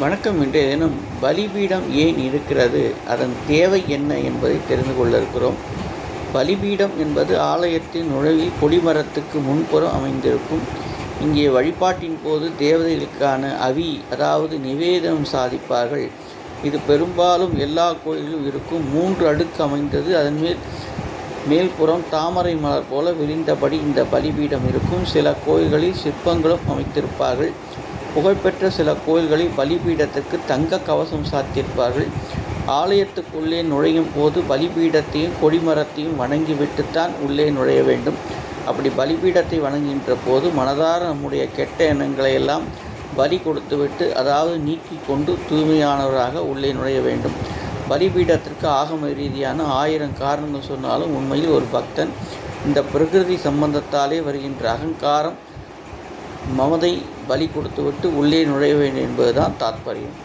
வணக்கம் இன்றைய தினம் பலிபீடம் ஏன் இருக்கிறது? அதன் தேவை என்ன என்பதை தெரிந்து கொள்ள இருக்கிறோம் பலிபீடம் என்பது ஆலயத்தின் நுழைவில் கொடிமரத்துக்கு முன்புறம் அமைந்திருக்கும். இங்கே வழிபாட்டின் போது தேவதைகளுக்கான அவி அதாவது நிவேதனம் சாதிப்பார்கள். இது பெரும்பாலும் எல்லா கோயிலிலும் இருக்கும். மூன்று அடுக்கு அமைந்தது. அதன் மேல் மேல்புறம் தாமரை மலர் போல விரிந்தபடி இந்த பலிபீடம் இருக்கும். சில கோயில்களில் சிற்பங்களும் அமைத்திருப்பார்கள். புகழ்பெற்ற சில கோயில்களில் பலிபீடத்திற்கு தங்க கவசம் சாத்தியிருப்பார்கள். ஆலயத்துக்குள்ளே நுழையும் போது பலிபீடத்தையும் கொடிமரத்தையும் வணங்கிவிட்டுத்தான் உள்ளே நுழைய வேண்டும். அப்படி பலிபீடத்தை வணங்குகின்ற போது மனதார நம்முடைய கெட்ட எண்ணங்களை எல்லாம் பலி கொடுத்துவிட்டு அதாவது நீக்கி கொண்டு தூய்மையானவராக உள்ளே நுழைய வேண்டும். பலிபீடத்திற்கு ஆகம ரீதியான ஆயிரம் காரணங்கள் சொன்னாலும் உண்மையில் ஒரு பக்தன் இந்த பிரகிருதி சம்பந்தத்தாலே வருகின்ற அகங்காரம் மமதை பலி கொடுத்துவிட்டு உள்ளே நுழைய வேண்டும் என்பதுதான் தாத்பரியம்.